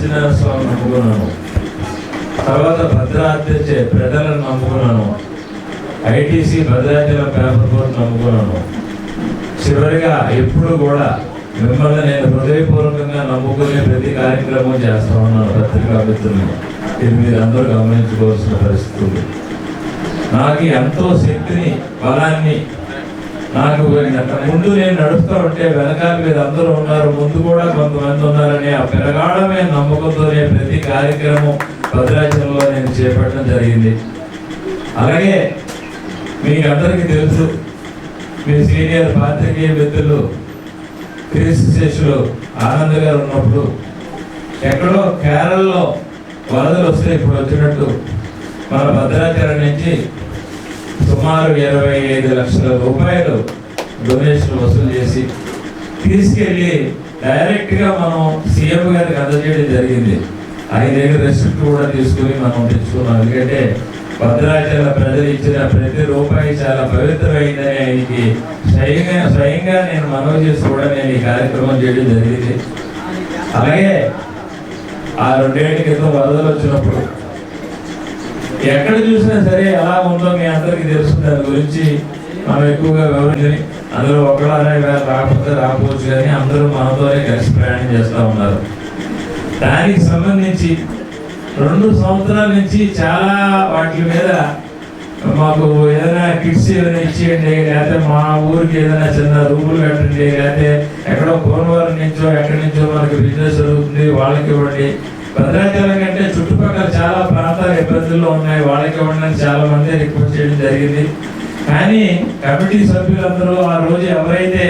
సత్యనారాయణ స్వామి నమ్ముకున్నాను. తర్వాత భద్రాద్రి ప్రజలను నమ్ముకున్నాను. ఐటీసీ భద్రాచలం పేపర్ బోర్డు నమ్ముకున్నాను. చివరిగా ఎప్పుడు కూడా మిమ్మల్ని నేను హృదయపూర్వకంగా నమ్ముకునే ప్రతి కార్యక్రమం చేస్తా ఉన్నాను పత్రికా మిత్రులు. ఇది మీరు అందరూ గమనించుకోవాల్సిన పరిస్థితులు నాకు ఎంతో శక్తిని బలాన్ని నాకు ముందు నేను నడుస్తూ ఉంటే వెనకాల మీద అందరూ ఉన్నారు ముందు కూడా కొంతమంది ఉన్నారని ఆ పెరగాడమే నమ్మకంతోనే ప్రతి కార్యక్రమం భద్రాచలంలో నేను చేపట్టడం జరిగింది. అలాగే మీకు అందరికీ తెలుసు మీ సీనియర్ పాత్రికేయ మిత్రులు క్రీస్తు శిష్యులు ఆనంద్ గారు ఉన్నప్పుడు ఎక్కడో కేరళలో వరదలు వస్తే ఇప్పుడు వచ్చినట్టు మన భద్రాచలం నుంచి సుమారు ఇరవై ఐదు లక్షల రూపాయలు డొనేషన్ వసూలు చేసి తీసుకెళ్ళి డైరెక్ట్గా మనం సీఎం గారికి అందజేయడం జరిగింది. ఆయన దగ్గర రెసిప్ట్ కూడా తీసుకుని మనం తెచ్చుకున్నాం. ఎందుకంటే భద్రాచల ప్రజలు ఇచ్చిన ప్రతి రూపాయి చాలా పవిత్రమైందని ఆయనకి స్వయంగా స్వయంగా నేను మనవి చేసి కూడా నేను ఈ కార్యక్రమం చేయడం జరిగింది. అలాగే ఆ రెండేళ్ళ క్రితం వరదలు వచ్చినప్పుడు ఎక్కడ చూసినా సరే ఎలా ఉందో మీ అందరికీ తెలుసు దాని గురించి మనం ఎక్కువగా వివరించని అందులో ఒకళ్ళనే రాకపోతే రాకపోవచ్చు కానీ అందరూ మనతోనే కలిసి ప్రయాణం చేస్తూ ఉన్నారు. దానికి సంబంధించి రెండు సంవత్సరాల నుంచి చాలా వాటి మీద మాకు ఏదైనా కిట్స్ ఏదైనా ఇచ్చేయండి లేకపోతే మా ఊరికి ఏదైనా చిన్న రూములు కట్టండి లేకపోతే ఎక్కడో కోనవరం నుంచో ఎక్కడి నుంచో మనకి బిజినెస్ జరుగుతుంది వాళ్ళకి ఇవ్వండి. భద్రాచలం కంటే చుట్టుపక్కల చాలా ప్రాంతాలు ఇబ్బందుల్లో ఉన్నాయి. వాళ్ళకి ఉండడానికి చాలా మంది రిక్వెస్ట్ చేయడం జరిగింది. కానీ కమిటీ సభ్యులందరూ ఆ రోజు ఎవరైతే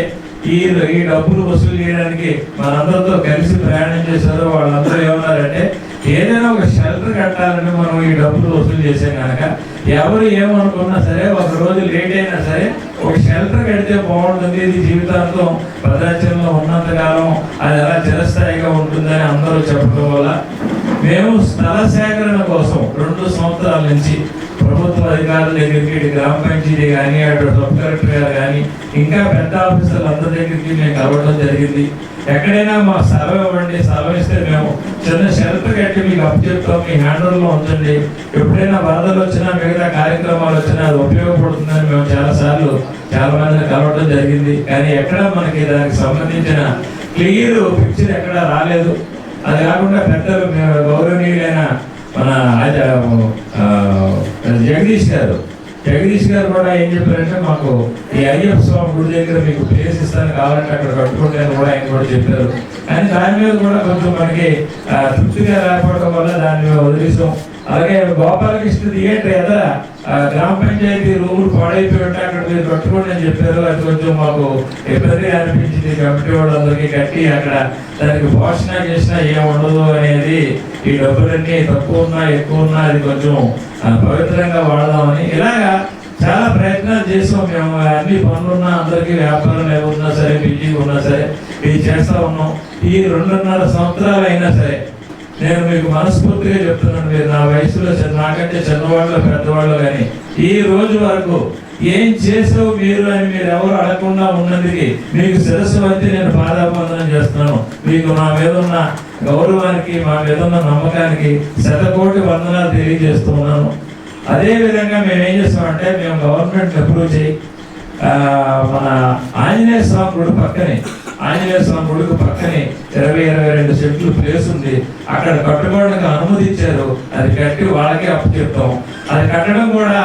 ఈ ఈ డబ్బులు వసూలు చేయడానికి మనందరితో కలిసి ప్రయాణం చేశారో వాళ్ళందరూ ఏమన్నారంటే ఏదైనా ఒక షెల్టర్ కట్టాలని మనం ఈ డబ్బులు వసూలు చేసాం కనుక ఎవరు ఏమనుకున్నా సరే ఒక రోజు లేట్ అయినా సరే ఒక షెల్టర్ కడితే బాగుంటుంది. ఇది జీవితాంతం భద్రాచలంలో ఉన్నంతకాలం అది ఎలా చిరస్థాయిగా ఉంటుందని అందరూ చెప్పడం వల్ల మేము స్థల సేకరణ కోసం రెండు సంవత్సరాల నుంచి ప్రభుత్వ అధికారుల దగ్గరికి ఇటు గ్రామ పంచాయతీ కానీ అటు సబ్ కలెక్టర్ గారు కానీ ఇంకా పెద్ద ఆఫీసర్లు అందరి దగ్గరికి మేము కలవడం జరిగింది. ఎక్కడైనా మా సర్వే ఇవ్వండి సర్వే ఇస్తే మేము చిన్న షెల్టర్ కట్టి మీకు అప్పచెప్తాం మీ హ్యాండ్లో ఉంచండి. ఎప్పుడైనా వరదలు వచ్చినా మిగతా కార్యక్రమాలు వచ్చినా అది ఉపయోగపడుతుందని మేము చాలా సార్లు చాలా మందిని కలవడం జరిగింది. కానీ ఎక్కడ మనకి దానికి సంబంధించిన క్లియర్ పిక్చర్ ఎక్కడా రాలేదు. అది కాకుండా పెద్దలు మేము గౌరవనీయులైన మన జగదీష్ గారు. జగదీష్ గారు కూడా ఏం చెప్పారంటే మాకు ఈ అయ్యప్ప స్వామి గుడి దగ్గర మీకు ప్లేస్ ఇస్తాను కావాలంటే అక్కడ కట్టుకుంటే అని కూడా ఆయన కూడా చెప్పారు. కానీ దాని మీద కూడా కొంచెం మనకి తృప్తిగా లేకపోవడం వల్ల దాని మీద వదిలేసాం. అలాగే గోపాలకృష్ణ థియేటర్ ఎదర గ్రామ పంచాయతీ రూములు పాడైపోయి ఉంటే అక్కడ మీరు కట్టుకోండి అని చెప్పారు. అది కొంచెం మాకు ఇబ్బంది అనిపించింది కమిటీ వాళ్ళందరికీ కట్టి అక్కడ దానికి పోషణ చేసినా ఏం ఉండదు అనేది ఈ డబ్బులన్నీ తక్కువ ఉన్నా ఎక్కువ ఉన్నా అది కొంచెం పవిత్రంగా వాడదామని ఇలాగా చాలా ప్రయత్నాలు చేసాం మేము. అన్ని పనులున్నా అందరికీ వ్యాపారం ఏమున్నా సరే బిజీగా ఉన్నా సరే ఇది చేస్తా ఉన్నాం. ఈ రెండున్నర సంవత్సరాలు అయినా సరే నేను మీకు మనస్ఫూర్తిగా చెప్తున్నాను మీరు నా వయసులో నాకంటే చిన్నవాళ్ళు పెద్దవాళ్ళు కానీ ఈ రోజు వరకు ఏం చేసావు మీరు అని మీరు ఎవరు అడగకుండా ఉన్నందుకు మీకు శిరస్సు వచ్చి నేను పాదాబంధనం చేస్తున్నాను. మీకు నా మీద ఉన్న గౌరవానికి మా మీద ఉన్న నమ్మకానికి శతకోటి వందనాలు తెలియజేస్తున్నాను అదేవిధంగా మేము ఏం చేస్తామంటే మేము గవర్నమెంట్ అప్రూవ్ చేయి. మన ఆంజనేయ స్వామి పక్కనే ఆంజనేయ స్వామి గుడికి పక్కనే ఇరవై ఇరవై రెండు సెంట్లు ప్లేస్ ఉంది. అక్కడ కట్టుకోవడానికి అనుమతి ఇచ్చారు అది కట్టి వాళ్ళకే అప్పు చెప్తాం. అది కట్టడం కూడా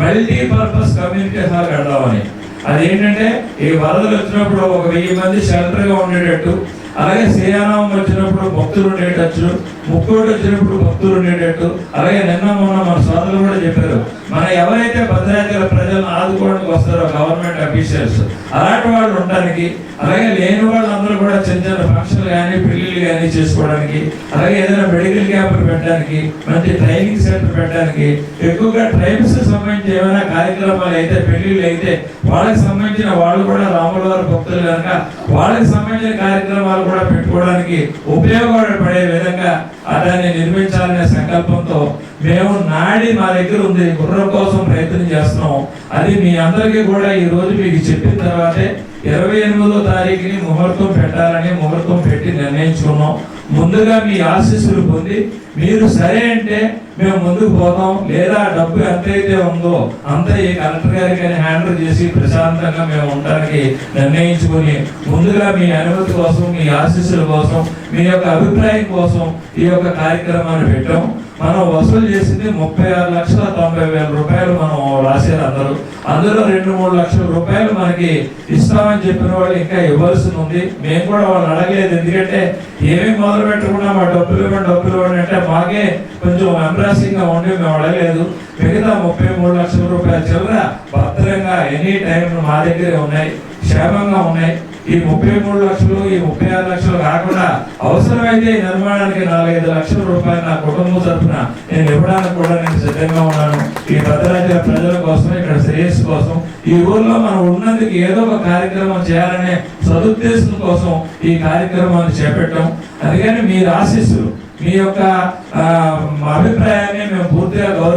మల్టీ పర్పస్ కమ్యూనిటీ హాల్ కడదామని. అది ఏంటంటే ఈ వరదలు వచ్చినప్పుడు ఒక వెయ్యి మంది షెల్టర్గా ఉండేటట్టు అలాగే శ్రీరామం వచ్చినప్పుడు భక్తులు ఉండేటచ్చు ముక్కోటి వచ్చినప్పుడు భక్తులు ఉండేటట్టు. అలాగే నిన్న మొన్న మన సోదరులు కూడా చెప్పారు. మన ఎవరైతే భద్రాచల ప్రజలను ఆదుకోవడానికి వస్తారో గవర్నమెంట్ అఫీషియల్స్ అలాంటి వాళ్ళు ఉండడానికి అలాగే లేని వాళ్ళందరూ కూడా చిన్న చిన్న ఫంక్షన్లు కానీ పెళ్ళిళ్ళు కానీ చేసుకోవడానికి అలాగే ఏదైనా మెడికల్ క్యాంపులు పెట్టడానికి మంచి ట్రైనింగ్ సెంటర్ పెట్టడానికి ఎక్కువగా ట్రైబ్స్ సంబంధించి ఏమైనా కార్యక్రమాలు అయితే పెళ్ళిళ్ళు అయితే వాళ్ళకి సంబంధించిన వాళ్ళు కూడా రాముల వారి భక్తులు కనుక వాళ్ళకి సంబంధించిన కార్యక్రమాలు కూడా పెట్టుకోవడానికి ఉపయోగపడే విధంగా దాన్ని నిర్మించాలనే సంకల్పంతో మేము నాడి మా దగ్గర ఉంది గుర్రం కోసం ప్రయత్నం చేస్తున్నాం. అది మీ అందరికీ కూడా ఈ రోజు మీకు చెప్పిన తర్వాతే ఇరవై ఎనిమిదో తారీఖుని ముహూర్తం పెట్టాలని ముహూర్తం పెట్టి నిర్ణయించుకున్నాం. ముందుగా మీ ఆశీస్సులు పొంది మీరు సరే అంటే మేము ముందుకు పోతాం. లేదా డబ్బు ఎంతైతే ఉందో అంత ఈ కలెక్టర్ గారికి హ్యాండిల్ చేసి ప్రశాంతంగా మేము ఉండడానికి నిర్ణయించుకుని ముందుగా మీ అనుమతి కోసం మీ ఆశీస్సుల కోసం మీ యొక్క అభిప్రాయం కోసం ఈ యొక్క కార్యక్రమాన్ని పెట్టాం. మనం వసూలు చేసింది ముప్పై ఆరు లక్షల తొంభై వేల రూపాయలు మనం రాశారు అందరూ. అందులో రెండు మూడు లక్షల రూపాయలు మనకి ఇస్తామని చెప్పిన వాళ్ళు ఇంకా ఇవ్వాల్సి ఉంది. మేము కూడా వాళ్ళు అడగలేదు. ఎందుకంటే ఏమి మొదలు పెట్టకుండా మా డబ్బులు ఇవ్వండి డబ్బులు ఇవ్వండి అంటే మాకే కొంచెం ఎంబ్రాసింగ్గా ఉండి మేము అడగలేదు. మిగతా ముప్పై మూడు లక్షల రూపాయల చిల్లర భద్రంగా ఎనీ టైం మా దగ్గరే ఉన్నాయి. క్షేమంగా ఉన్నాయి. ఈ ముప్పై మూడు లక్షలు ఈ ముప్పై ఆరు లక్షలు కాకుండా అవసరమైతే ఈ నిర్మాణానికి నాలుగైదు లక్షల రూపాయలు నా కుటుంబం తరఫున నేను ఇవ్వడానికి కూడా నేను సిద్ధంగా ఉన్నాను. ఈ భద్రాచల ప్రజల కోసం ఇక్కడ శ్రేయస్సు కోసం ఈ ఊర్లో మనం ఉన్నందుకు ఏదో ఒక కార్యక్రమం చేయాలనే సదుద్దేశం కోసం ఈ కార్యక్రమాన్ని చేపట్టాం. అందుకని మీరు ఆశీస్సులు మీ యొక్క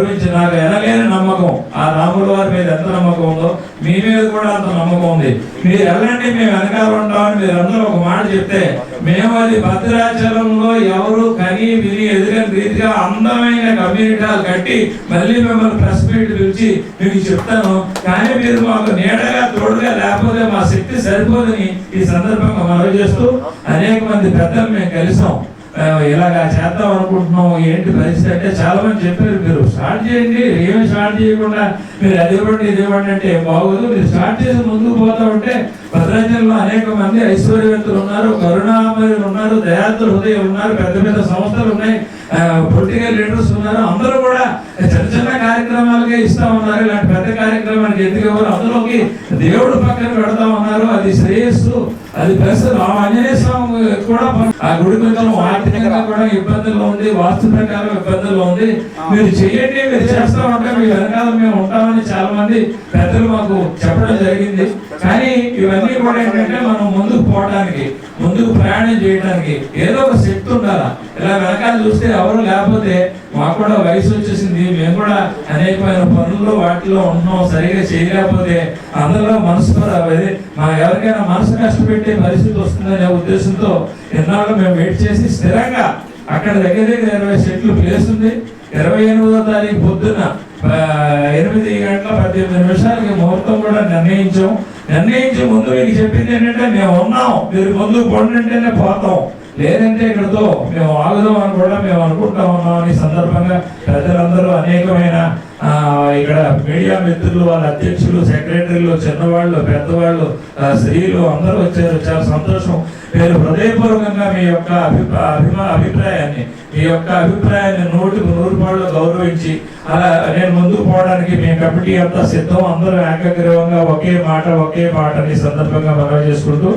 గౌరవించి నాకు ఎనలేని నమ్మకం. ఆ రాముల వారి మీద ఎంత నమ్మకం ఉందో మీ మీద కూడా అంత నమ్మకం ఉంది. మీరు ఎలాంటి మేము వెనకాల ఉంటామని మీరు అందరూ ఒక మాట చెప్తే మేము అది భద్రాచలంలో ఎవరు కని విని ఎదురని రీతిగా అందమైన కమ్యూనిటీ కట్టి మళ్ళీ మిమ్మల్ని ప్రెస్ మీట్ పిలిచి మీకు చెప్తాను. కానీ మీరు మాకు నీడగా తోడుగా లేకపోతే మా శక్తి సరిపోదని ఈ సందర్భంగా మనవి చేస్తూ అనేక మంది పెద్దలు మేము కలిసాం. ఇలాగా చేద్దాం అనుకుంటున్నాం ఏంటి పరిస్థితి అంటే చాలా మంది చెప్పారు మీరు స్టార్ట్ చేయండి ఏమి స్టార్ట్ చేయకుండా మీరు అది ఇవ్వండి ఇది ఇవ్వండి అంటే బాగోదు. మీరు స్టార్ట్ చేసి ముందుకు పోతా ఉంటే భద్రాచలంలో అనేక మంది ఐశ్వర్యవంతులు ఉన్నారు కరుణామయులు ఉన్నారు దయాత్ర హృదయం ఉన్నారు పెద్ద పెద్ద సంస్థలు ఉన్నాయి. పొలిటికల్ లీడర్స్ ఉన్నారు. అందరూ కూడా చిన్న చిన్న కార్యక్రమాలకే ఇస్తా ఉన్నారు. ఇలాంటి పెద్ద కార్యక్రమానికి ఎందుకు ఎవరు అందులోకి దేవుడు పక్కన పెడతా ఉన్నారు. అది శ్రేయస్సు అది ప్లస్ ఆంజనేయ స్వామి కూడా ఆ గుడి కొంచెం ఆర్థికంగా కూడా ఇబ్బందుల్లో ఉంది వాస్తు ప్రకారం ఇబ్బందుల్లో ఉంది. మీరు చెయ్యండి మీరు చేస్తా ఉంటే మీ వెనకాల మేము ఉంటామని చాలా మంది పెద్దలు మాకు చెప్పడం జరిగింది. కానీ ఇవన్నీ కూడా ఏంటంటే మనం ముందుకు పోవడానికి ముందుకు ప్రయాణం చేయడానికి ఏదో ఒక శక్తి ఉండాలా? ఇలా వెనకాల చూస్తే ఎవరు లేకపోతే మాకు కూడా వయసు వచ్చేసింది మేము కూడా అనేకమైన పనుల్లో వాటిలో ఉన్నాం సరిగా చేయలేకపోతే అందులో మనసు అదే మా ఎవరికైనా మనసు కష్టపెట్టే పరిస్థితి వస్తుందనే ఉద్దేశంతో ఎన్నాళ్ళు మేము వెయిట్ చేసి స్థిరంగా అక్కడ దగ్గర దగ్గర ఇరవై సెట్లు ప్లేస్ ఉంది. ఇరవై ఎనిమిదో తారీఖు పొద్దున ఎనిమిది గంటల పద్దెనిమిది నిమిషాలకి ముహూర్తం కూడా నిర్ణయించాం. నిర్ణయించే ముందు మీకు చెప్పింది ఏంటంటే మేము ఉన్నాం. మీరు ముందు పండుంటేనే పోతాం. లేదంటే ఇక్కడతో మేము ఆగుదాం అని కూడా మేము అనుకుంటా ఉన్నాం. అనే సందర్భంగా ప్రజలందరూ అనేకమైన ఇక్కడ మీడియా మిత్రులు వాళ్ళ అధ్యక్షులు సెక్రటరీలు చిన్నవాళ్ళు పెద్దవాళ్ళు స్త్రీలు అందరూ వచ్చారు. చాలా సంతోషం. మీరు హృదయపూర్వకంగా మీ యొక్క అభిప్రా అభిమా అభిప్రాయాన్ని మీ యొక్క అభిప్రాయాన్ని నూటికి నూరు పాళ్ళు గౌరవించి అలా నేను ముందుకు పోవడానికి మీ కమిటీ అంతా సిద్ధం. అందరూ ఏకగ్రీవంగా ఒకే మాట ఒకే మాటని సందర్భంగా మనవి చేసుకుంటూ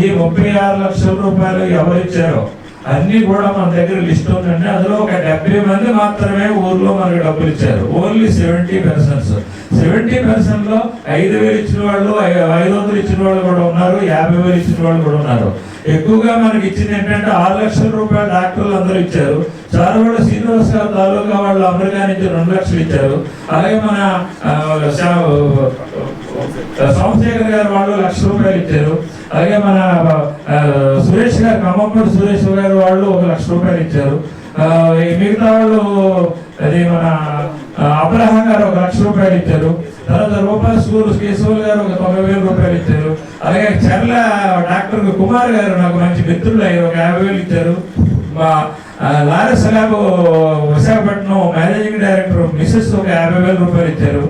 ఈ ముప్పై ఆరు లక్షల రూపాయలు ఎవరు ఇచ్చారో అన్ని కూడా మన దగ్గర లిస్ట్ ఉందండి అందులో ఒక డెబ్బై మంది మాత్రమే ఊర్లో మనకి డబ్బులు ఇచ్చారు ఓన్లీ సెవెంటీ పర్సెంట్స్ సెవెంటీ పర్సెంట్లో ఐదు వేలు ఇచ్చిన వాళ్ళు ఐదు వందలు ఇచ్చిన వాళ్ళు కూడా ఉన్నారు యాభై వేలు ఇచ్చిన వాళ్ళు కూడా ఉన్నారు ఎక్కువగా మనకి ఇచ్చింది ఏంటంటే ఆరు లక్షల రూపాయలు డాక్టర్లు అందరూ ఇచ్చారు చారవాడ శ్రీనివాస్ గారు తాలూకా వాళ్ళు అమెరికా నుంచి రెండు లక్షలు ఇచ్చారు అలాగే మన సోమశేఖర్ గారు వాళ్ళు లక్ష రూపాయలు ఇచ్చారు అలాగే మన సురేష్ గారు ఖమ్మంపూడి సురేష్ గారు వాళ్ళు ఒక లక్ష రూపాయలు ఇచ్చారు. మిగతా వాళ్ళు అది మన అబ్రహం గారు ఒక లక్ష రూపాయలు ఇచ్చారు. తర్వాత రూపాయల స్కూల్ కేశవులు గారు ఒక తొంభై వేల రూపాయలు ఇచ్చారు. అలాగే చర్ల డాక్టర్ కుమార్ గారు నాకు మంచి మిత్రులు అయ్యి ఒక యాభై వేలు ఇచ్చారు. మా Laurus lab Visakhapatnam managing director Mrs ఒక యాభై వేల రూపాయలు ఇచ్చారు.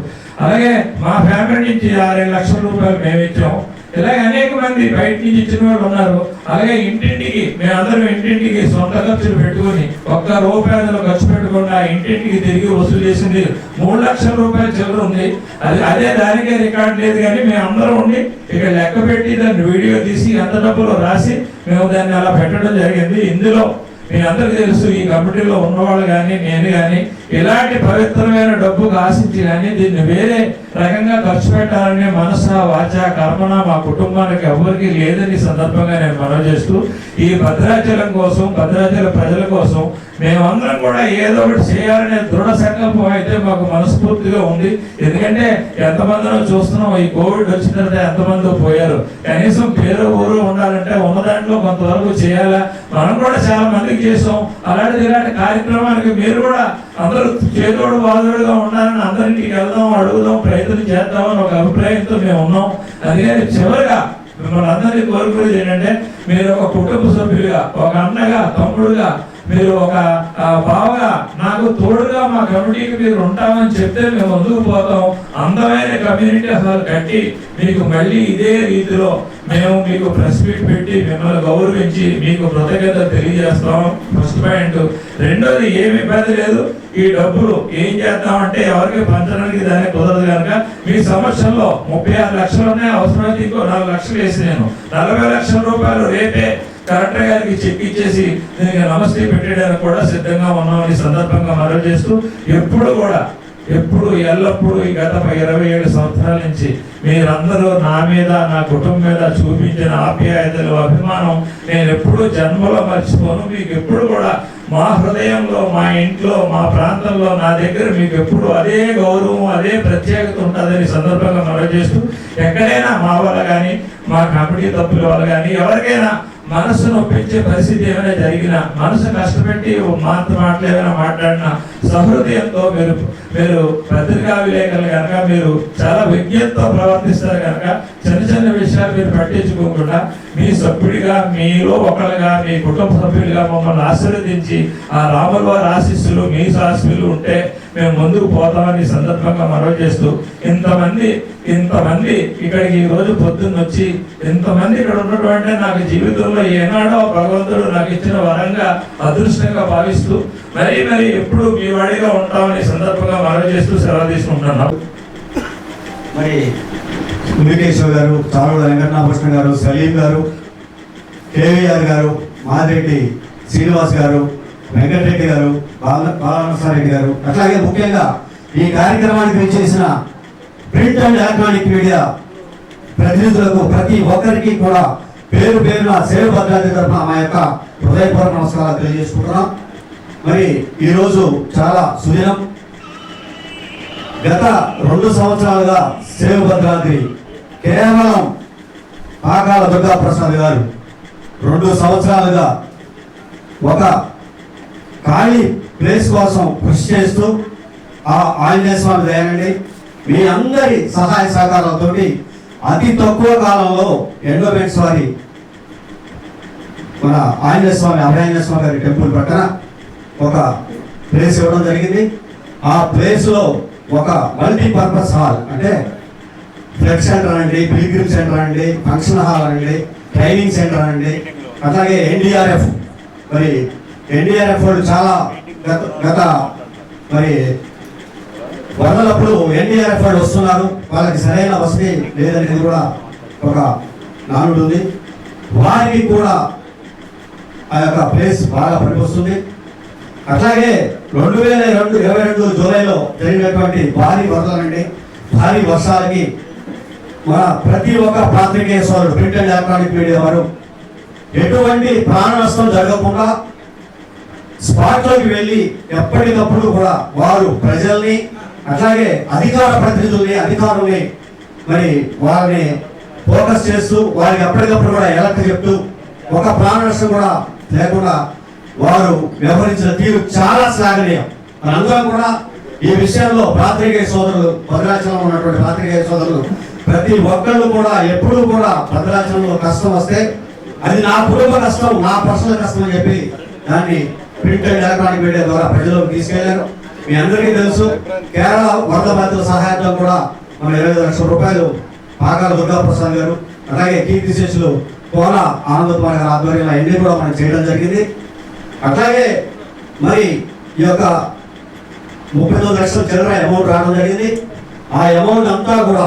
అలాగే మా ఫ్యామిలీ నుంచి ఆరేడు లక్షల రూపాయలు మేము ఇచ్చాం ఇలాగే అనేక మంది బయట నుంచి ఇచ్చిన వాళ్ళు ఉన్నారు. అలాగే ఇంటింటికి మేమందరం ఇంటింటికి సొంత ఖర్చులు పెట్టుకుని ఒక్క రూపాయలు ఖర్చు పెట్టకుండా ఇంటింటికి తిరిగి వసూలు చేసింది మూడు లక్షల రూపాయల చిల్లర ఉంది. అది అదే దానికే రికార్డ్ లేదు కానీ మేము ఉండి ఇక్కడ లెక్క పెట్టి దాన్ని వీడియో తీసి ఎంత డబ్బులు రాసి మేము దాన్ని అలా పెట్టడం జరిగింది. ఇందులో మీ అందరికీ తెలుసు ఈ కమిటీలో ఉన్నవాళ్ళు కానీ నేను కానీ ఇలాంటి పవిత్రమైన డబ్బుకు ఆశించి కానీ దీన్ని వేరే రకంగా ఖర్చు పెట్టాలనే మనస వాచ కర్మన మా కుటుంబానికి ఎవరికి లేదని సందర్భంగా నేను మనవి చేస్తూ ఈ భద్రాచలం కోసం భద్రాచల ప్రజల కోసం మేమందరం కూడా ఏదో ఒకటి చేయాలనే దృఢ సంకల్పం అయితే మాకు మనస్ఫూర్తిగా ఉంది. ఎందుకంటే ఎంతమందినో చూస్తున్నాం ఈ కోవిడ్ వచ్చిన తర్వాత ఎంతమంది పోయారు. కనీసం పేరు ఊరు ఉండాలంటే ఉన్న దాంట్లో కొంతవరకు చేయాలా? మనం కూడా చాలా మందికి చేసాం అలాంటిది ఇలాంటి కార్యక్రమానికి మీరు కూడా అందరూ చేదోడు వాదోడుగా ఉండాలని అందరింటికి వెళ్దాం అడుగుదాం ప్రయత్నం చేద్దామని ఒక అభిప్రాయంతో మేము ఉన్నాం. అందుకని చివరిగా మిమ్మల్ని అందరినీ కోరుకునేది ఏంటంటే మీరు ఒక కుటుంబ సభ్యులుగా ఒక అన్నగా తమ్ముడుగా మీరు ఒక బావగా నాకు తోడుగా మా కమిటీకి మీరు ఉంటామని చెప్తే మేము ముందుకు పోతాం. అందమైన కమ్యూనిటీ అసలు కట్టి మీకు మళ్ళీ ఇదే రీతిలో మేము మీకు ప్రెస్ మీట్ పెట్టి మిమ్మల్ని గౌరవించి మీకు కృతజ్ఞత తెలియజేస్తాం ఫస్ట్ పాయింట్. రెండోది ఏమి ఇబ్బంది లేదు. ఈ డబ్బులు ఏం చేద్దామంటే ఎవరికి పంచడానికి దానికి కుదరదు కనుక మీ సంవత్సరంలో ముప్పై ఆరు లక్షలు ఉన్నాయి అవసరమైతే ఇంకో నాలుగు లక్షలు వేసి నేను. నలభై లక్షల రూపాయలు రేపే కలెక్టర్ గారికి చెక్ ఇచ్చేసి దీనికి నమస్తే పెట్టడానికి కూడా సిద్ధంగా ఉన్నామని ఈ సందర్భంగా మనవి చేస్తూ ఎప్పుడు కూడా ఎప్పుడు ఎల్లప్పుడూ ఈ గత ఇరవై ఏడు సంవత్సరాల నుంచి మీరందరూ నా మీద నా కుటుంబం మీద చూపించిన ఆప్యాయతలు అభిమానం నేను ఎప్పుడూ జన్మలో మర్చిపోను. మీకు ఎప్పుడు కూడా మా హృదయంలో మా ఇంట్లో మా ప్రాంతంలో నా దగ్గర మీకు ఎప్పుడు అదే గౌరవం అదే ప్రత్యేకత ఉంటుందని సందర్భంగా మనవి చేస్తూ ఎక్కడైనా మా వల్ల కానీ మా కమిటీ తప్పుల వల్ల కానీ ఎవరికైనా మనసు పెంచే పరిస్థితి ఏమైనా జరిగినా మనసు కష్టపెట్టి ఓ మాటలు ఏమైనా మాట్లాడినా సహృదయంతో మీరు మీరు పత్రికా విలేకరులు కనుక మీరు చాలా విజ్ఞతతో ప్రవర్తిస్తారు కనుక చిన్న చిన్న విషయాలు మీరు పట్టించుకోకుండా మీ సభ్యుడిగా మీలో ఒకరుగా మీ కుటుంబ సభ్యులుగా మమ్మల్ని ఆశీర్వదించి ఆ రాముల వారి ఆశీస్సులు మీ ఆశీస్సులు ఉంటే మేము ముందుకు పోతామని సందర్భంగా మనవి చేస్తూ ఇంతమంది ఇంతమంది ఇక్కడికి ఈ రోజు పొద్దున్న వచ్చి ఇంతమంది ఇక్కడ ఉన్నటువంటి నాకు జీవితంలో ఏనాడో భగవంతుడు నాకు ఇచ్చిన వరంగా అదృష్టంగా భావిస్తూ మరీ మరి ఎప్పుడు మీ వాడిగా ఉంటామని సందర్భంగా మనవి చేస్తూ సెలవు తీసుకుంటున్నాను. మరి మునికేశ్వర్ గారు చారుల వెంకటనాభకృష్ణ గారు సలీం గారు కేవీఆర్ గారు మాదిరెడ్డి శ్రీనివాస్ గారు వెంకటరెడ్డి గారు బాల బాలనరసారెడ్డి గారు. అట్లాగే ముఖ్యంగా ఈ కార్యక్రమానికి చేసిన ప్రింట్ అండ్ ఎలక్ట్రానిక్ మీడియా ప్రతినిధులకు ప్రతి ఒక్కరికి కూడా పేరు పేరున సేవ భద్రాద్రి తరఫున మా యొక్క హృదయపూర్వ నమస్కారాలు తెలియజేసుకుంటున్నాం. మరి ఈరోజు చాలా సుదినం. గత రెండు సంవత్సరాలుగా సేవ భద్రాద్రి కేవలం పాకాల దుర్గా ప్రసాద్ గారు రెండు సంవత్సరాలుగా ఒక ఖాళీ ప్లేస్ కోసం కృషి చేస్తూ ఆ ఆంజనేయ స్వామి మీ అందరి సహాయ సహకారాలతో అతి తక్కువ కాలంలో ఎండోమెంట్స్ వారి మన ఆంజనేయ స్వామి అభయాంజనేయ స్వామి గారి టెంపుల్ పక్కన ఒక ప్లేస్ ఇవ్వడం జరిగింది. ఆ ప్లేస్లో ఒక మల్టీపర్పస్ హాల్ అంటే బ్లడ్ సెంటర్ అండి పిలిగ్రిమ్ సెంటర్ అండి ఫంక్షన్ హాల్ అండి ట్రైనింగ్ సెంటర్ అండి అలాగే ఎన్డీఆర్ఎఫ్ మరి ఎన్డీఆర్ఎఫ్ వాళ్ళు చాలా గత గత మరి వరదలప్పుడు ఎన్డీఆర్ఎఫ్ వాళ్ళు వస్తున్నారు. వాళ్ళకి సరైన వసతి లేదనేది కూడా ఒక నానుడు ఉంది వారికి కూడా ఆ యొక్క ప్లేస్ బాగా పనికొస్తుంది. అట్లాగే రెండు వేల రెండు ఇరవై రెండు జూలైలో జరిగినటువంటి భారీ వరదలండి. భారీ వర్షాలకి మన ప్రతి ఒక్క పాత్రికేయ సోదరుడు ప్రింట్ అండ్ ఎలక్ట్రానిక్ మీడియా వారు ఎటువంటి ప్రాణ నష్టం జరగకుండా స్పాట్లోకి వెళ్ళి ఎప్పటికప్పుడు కూడా వారు ప్రజల్ని అట్లాగే అధికార ప్రతినిధుల్ని అధికారుల్ని మరి వారిని ఫోకస్ చేస్తూ వారికి ఎప్పటికప్పుడు కూడా ఎలక్ట్ చెప్తూ ఒక ప్రాణ నష్టం కూడా లేకుండా వారు వ్యవహరించిన తీరు చాలా శ్లాఘనీయం. మనందరం కూడా ఈ విషయంలో పాత్రికేయ సోదరులు భద్రాచలంలో ఉన్నటువంటి పాత్రికేయ సోదరులు ప్రతి ఒక్కళ్ళు కూడా ఎప్పుడూ కూడా భద్రాచలంలో కష్టం వస్తే అది నా కుటుంబ కష్టం నా పర్సనల్ కష్టం అని చెప్పి దాన్ని ప్రింట్ అండ్ ఎలక్ట్రానిక్ మీడియా ద్వారా ప్రజలకు తీసుకెళ్ళారు. మీ అందరికీ తెలుసు కేరళ వరద బాధితుల సహాయంతో కూడా మన ఇరవై ఐదు లక్షల రూపాయలు పాకాల దుర్గాప్రసాద్ గారు అలాగే కీర్తి శేషులు కోన ఆనంద కుమార్ గారి ఆధ్వర్యంలో అన్ని కూడా మనం చేయడం జరిగింది. అట్లాగే మరి ఈ యొక్క ముప్పై తొమ్మిది లక్షల చిల్లర అమౌంట్ రావడం జరిగింది. ఆ అమౌంట్ అంతా కూడా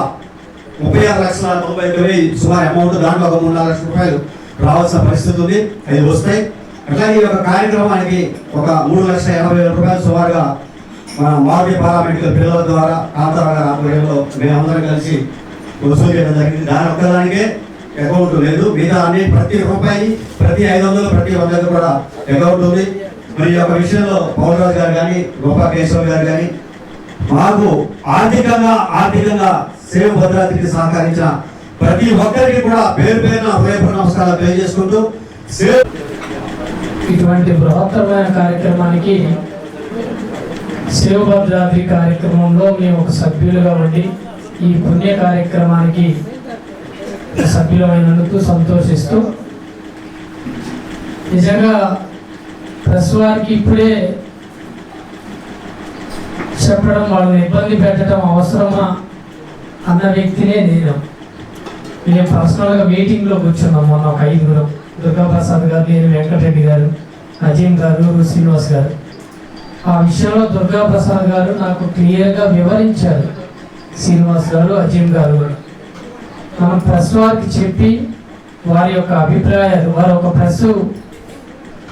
ముప్పై ఆరు లక్షల తొంభై తొమ్మిది సుమారు అమౌంట్ దాంట్లో ఒక మూడు నాలుగు లక్షల రూపాయలు రావాల్సిన పరిస్థితి ఉంది. అవి వస్తాయి. అట్లాగే ఈ యొక్క కార్యక్రమానికి ఒక మూడు లక్షల ఎనభై వేల రూపాయలు సుమారుగా మన మారుతి పారామెడికల్ పిల్లల ద్వారా కాంతారావు గారి ఆధ్వర్యంలో మేమందరం కలిసి వసూలు చేయడం జరిగింది. దాని ఒక్కదానికే అకౌంట్ లేదు. మిగతా అన్ని ప్రతి రూపాయి ప్రతి ఐదు వందలు ప్రతి వందలు కూడా అకౌంట్ ఉంది. మరి ఈ యొక్క విషయంలో పౌలరాజు గారు కానీ గోపా కేశవ్ గారు కానీ మాకు ఆర్థికంగా ఆర్థికంగా సేవ భద్రాద్రికి సహకరించిన ప్రతి ఒక్కరికి కూడా పేరు పేరున హృదయపూర్వక నమస్కారాలు తెలియజేసుకుంటూ ఇటువంటి బృహత్తరమైన కార్యక్రమానికి శివభద్రాద్రి కార్యక్రమంలో మేము ఒక సభ్యులుగా ఉండి ఈ పుణ్య కార్యక్రమానికి సభ్యులమైనందుకు సంతోషిస్తూ నిజంగా ప్రెస్ వారికి ఇప్పుడే చెప్పడం వాళ్ళని ఇబ్బంది పెట్టడం అవసరమా అన్న వ్యక్తినే నేను. మేము పర్సనల్గా మీటింగ్లో కూర్చున్నాం మొన్న ఒక ఐదుగురం. దుర్గాప్రసాద్ గారు నేను వెంకటరెడ్డి గారు అజీం గారు శ్రీనివాస్ గారు. ఆ విషయంలో దుర్గా ప్రసాద్ గారు నాకు క్లియర్గా వివరించారు. శ్రీనివాస్ గారు అజీం గారు. కూడా మనం ప్రెస్ వారికి చెప్పి వారి యొక్క అభిప్రాయాలు వారి ఒక ప్రెస్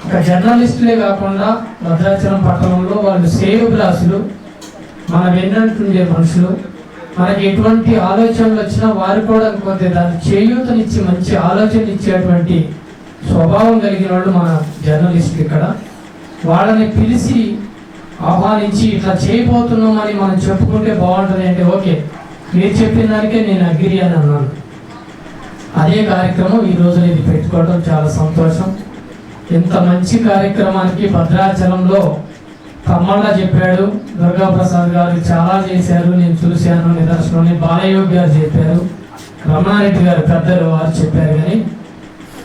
ఒక జర్నలిస్టులే కాకుండా భద్రాచలం పట్టణంలో వాళ్ళు శ్రేయోభిలాసులు మన వెన్నంటుండే మనుషులు మనకి ఎటువంటి ఆలోచనలు వచ్చినా వారు కూడా కొంత దాన్ని చేయూతనిచ్చి మంచి ఆలోచన ఇచ్చేటువంటి స్వభావం కలిగిన వాళ్ళు మన జర్నలిస్టులు ఇక్కడ. వాళ్ళని పిలిచి ఆహ్వానించి ఇట్లా చేయబోతున్నామని మనం చెప్పుకుంటే బాగుంటుంది అంటే ఓకే. మీరు చెప్పిన దానికే నేను అగ్రి అని అన్నాను. అదే కార్యక్రమం ఈ రోజున ఇది పెట్టుకోవడం చాలా సంతోషం. ఇంత మంచి కార్యక్రమానికి భద్రాచలంలో తమ్మళ్ళ చెప్పాడు దుర్గాప్రసాద్ గారు చాలా చేశారు నేను చూశాను నిదర్శనం బాలయోగి గారు చెప్పారు రమణారెడ్డి గారు పెద్దలు వారు చెప్పారు కానీ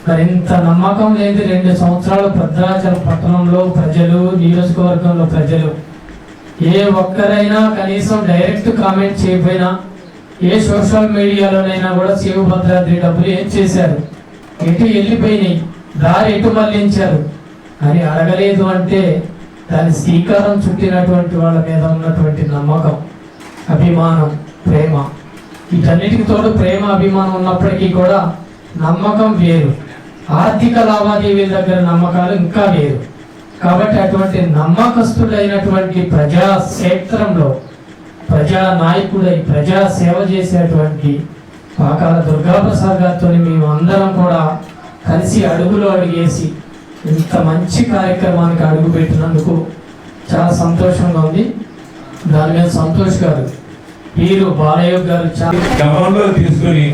మరి ఇంత నమ్మకం లేదు రెండు సంవత్సరాలు భద్రాచలం పట్టణంలో ప్రజలు నియోజకవర్గంలో ప్రజలు ఏ ఒక్కరైనా కనీసం డైరెక్ట్ కామెంట్ చేయకపోయినా ఏ సోషల్ మీడియాలోనైనా కూడా శివ భద్రాద్రి డబ్బులు ఏం చేశారు? ఎటు వెళ్ళిపోయినాయి? దారి ఎటు మళ్ళించారు అని అడగలేదు అంటే దాని శ్రీకారం చుట్టినటువంటి వాళ్ళ మీద ఉన్నటువంటి నమ్మకం అభిమానం ప్రేమ. వీటన్నిటికి తోడు ప్రేమ అభిమానం ఉన్నప్పటికీ కూడా నమ్మకం వేరు. ఆర్థిక లావాదేవీల దగ్గర నమ్మకాలు ఇంకా వేరు. కాబట్టి అటువంటి నమ్మకస్తుడైనటువంటి ప్రజా క్షేత్రంలో ప్రజా నాయకుడై ప్రజా సేవ చేసేటువంటి పాకాల దుర్గాప్రసాద్ గారితో మేము అందరం కూడా కలిసి అడుగులో అడిగేసి ఇంత మంచి కార్యక్రమానికి అడుగు పెట్టినందుకు చాలా సంతోషంగా ఉంది. దాని మీద సంతోష్ గారు వీరు బాలయ్య గారు చాలా గమనంలో తీసుకుని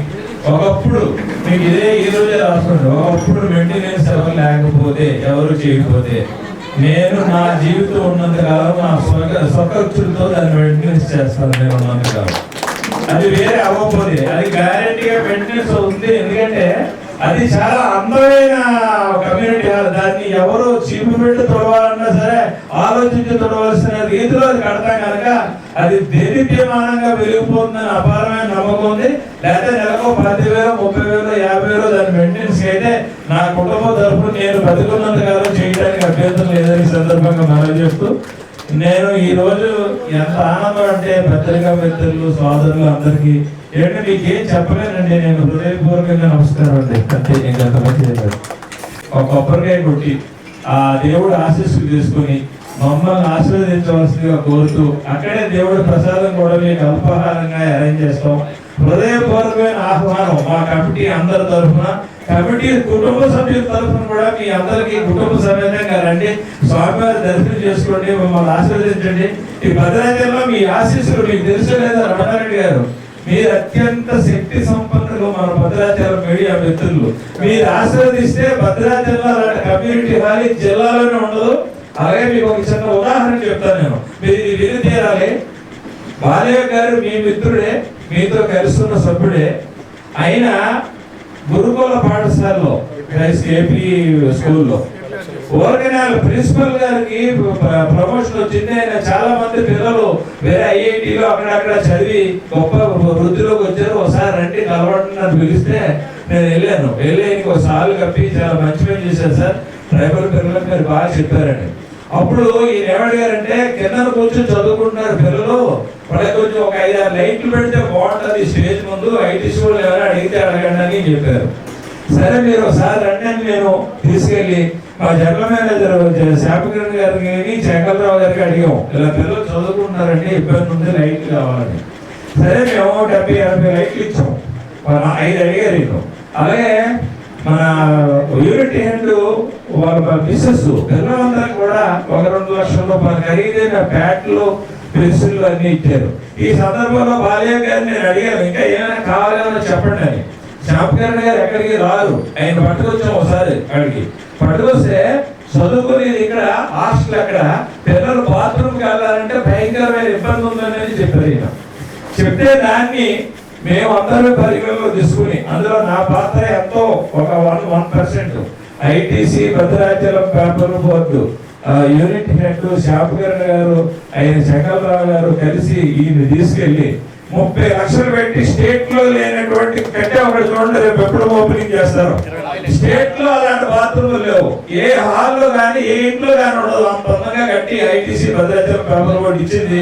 ఒకప్పుడు మీకు ఇదే ఈ రోజే రాసుకోండి ఒకప్పుడు మెయింటెనెన్స్ ఎవరు లేకపోతే ఎవరు చేయకపోతే. నేను నా జీవితం ఉన్నంత కాలం నా స్వర్గ స్వఖర్చులతో దాన్ని మెయింటెనెన్స్ చేస్తాను నేను ఉన్నంత కాలం. అది వేరే అవ్వకపోతే అది గ్యారెంటీగా మెయింటెనెన్స్ అవుతుంది. ఎందుకంటే అది చాలా అందమైన కమ్యూనిటీ హాల్ దాన్ని ఎవరు చీపు పెట్టి తొడవాలన్నా సరే ఆలోచించి తొడవలసిన రీతిలో అది కడతాం కనుక అది దేదీప్యమానంగా వెలిగిపోతుందని అపారమైన నమ్మకం ఉంది. లేకపోతే నెలకు పది వేలు ముప్పై వేలు యాభై వేలు నా కుటుంబ తరపున నేను బతికున్నంత కాలం చేయడానికి అభ్యంతరం లేదని సందర్భంగా మనం చేస్తూ నేను ఈ రోజు ఎంత ఆనందం అంటే పత్రికా మిత్రులు సోదరులు అందరికీ ఏంటంటే మీకు ఏం చెప్పలేనండి నేను హృదయపూర్వకంగా నమస్కారం అండి. అంటే నేను ఎంతమంది ఒక కొబ్బరికాయ కొట్టి ఆ దేవుడు ఆశీస్సులు తీసుకుని మమ్మల్ని ఆశీర్వదించవలసిందిగా కోరుతూ అక్కడే దేవుడి ప్రసాదం కూడా మీకు అల్పాహారంగా అరేంజ్ చేస్తాం. హృదయపూర్వకమైన ఆహ్వానం మా కమిటీ అందరి తరఫున కాబట్టి కుటుంబ సభ్యుల తరఫున కూడా మీ అందరికీ కుటుంబ సమేతంగా రండి. స్వామివారి దర్శనం చేసుకోండి మమ్మల్ని ఆశీర్వదించండి. ఈ భద్రాచలంలో మీ ఆశీస్సులు మీకు తెలుసు లేదా రమణారెడ్డి గారు? మీరు అత్యంత శక్తి సంపన్నులు మన భద్రాచలం మీడియా మిత్రులు. మీరు ఆశీర్వదిస్తే భద్రాచలం లాంటి కమ్యూనిటీ హాల్ జిల్లాలోనే ఉండదు. అలాగే మీకు ఒక చిన్న ఉదాహరణ చెప్తాను నేను. మీరు విని తీరాలి. బాలయ్య గారు మీ మిత్రుడే మీతో కలుస్తున్న సభ్యుడే. అయినా గురుకుల పాఠశాలలో ఏపీ స్కూల్లో. ఓర్గనాల్ ప్రిన్సిపల్ గారికి ప్రమోషన్ వచ్చింది. ఆయన చాలా మంది పిల్లలు వేరే ఐఐటిలో అక్కడక్కడ చదివి గొప్ప వృద్ధిలోకి వచ్చారు. ఒకసారి రండి కలవండి నన్ను పిలిస్తే నేను వెళ్ళాను. వెళ్ళి ఆయనకి ఒక సార్లు కప్పి చాలా మంచి పని చేశాను సార్. ట్రైబల్ పిల్లలకు మీరు బాగా చెప్పారండి. అప్పుడు ఈయన ఏమడిగారంటే కింద కూర్చొని చదువుకుంటున్నారు పిల్లలు. వాళ్ళకి కొంచెం ఒక ఐదు ఆరు లైట్లు పెడితే బాగుంటుంది స్టేజ్ ముందు. ఐటీ స్కూల్ ఎవరైనా అడిగితే అడగండి అని చెప్పారు. సరే మీరు ఒకసారి రండి అని నేను తీసుకెళ్ళి మా జనరల్ మేనేజర్ శాపకిరణ్ గారికి శంకర్రావు గారికి అడిగాం. ఇలా పిల్లలు చదువుకుంటున్నారండి ఇబ్బంది ఉంది లైట్లు కావాలని. సరే మేము డెబ్బై ఎనభై లైట్లు ఇచ్చాం. ఐదు అడిగారు అలాగే మన యూనిట్ హెడ్ వాళ్ళ మిస్సెస్ పిల్లలందరూ కూడా ఒక రెండు లక్షల రూపాయలు ఖరీదైన బ్యాట్లు పెన్సిళ్ళు అన్ని ఇచ్చారు. ఈ సందర్భంలో బాలయ్య గారిని నేను అడిగాను ఇంకా ఏమైనా కావాలేమో చెప్పండి అని. శ్యామకరణ్ గారు ఎక్కడికి రారు. ఆయన పట్టుకొచ్చాం ఒకసారి అక్కడికి. పట్టుకొస్తే చదువుకుని ఇక్కడ హాస్టల్ అక్కడ పిల్లలు బాత్రూమ్కి వెళ్ళాలంటే భయంకరమైన ఇబ్బంది ఉందని చెప్పారు ఈయన. చెప్తే దాన్ని మేము పరిగణలో తీసుకుని అందులో నా పాత్ర ఎంతో ఒక one one percent. ITC Bhadrachalam paper board unit head Shyamakaran garu ఆయన శంకర్రావు గారు కలిసి ఈయన తీసుకెళ్ళి ముప్పై లక్షలు పెట్టి స్టేట్లో లేనటువంటి కట్టే ఒకటి చూడండి రేపు ఎప్పుడు ఓపెనింగ్ చేస్తారు. స్టేట్లో అలాంటి బాత్రూమ్ లేవు. ఏ హాల్లో కానీ ఏ ఇంట్లో కానీ ఉండదు. అంత అందంగా కట్టి ఐటీసీ భద్రాచలం పేపర్ బోర్డు ఇచ్చింది.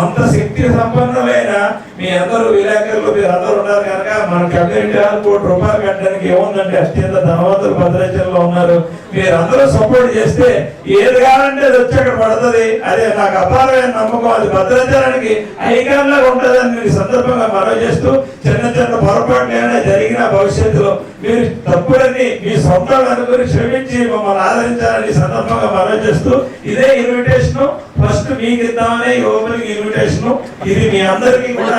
అంత శక్తి సంపన్నమైన మీ అందరూ విలేకరులు మీరు అందరూ ఉన్నారు కనుక మన కమ్యూనిటీ హాల్ కోటి రూపాయలు కట్టడానికి ఏముందంటే అత్యంత ధనవంతులు భద్రాచలంలో ఉన్నారు. మీరు అందరూ సపోర్ట్ చేస్తే ఏది కావాలంటే అది వచ్చి అక్కడ పడుతుంది. అదే నాకు అపారమైన నమ్మకం అది భద్రాచలానికి ఐకాన్లా ఉంటుందని మీరు సందర్భంగా మనవి చేస్తూ చిన్న చిన్న పొరపాట్లు ఏమైనా జరిగిన భవిష్యత్తులో మీరు తప్పులన్నీ మీ సొంత అనుకుని క్షమించి మమ్మల్ని ఆదరించాలని సందర్భంగా మనవి చేస్తూ ఇదే ఇన్విటేషన్ ఫస్ట్ మీకు ఇద్దామనే ఈ ఓపెనింగ్ ఇన్విటేషన్ ఇది మీ అందరికీ కూడా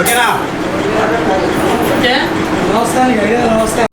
ఓకేనా నమస్తే నమస్తే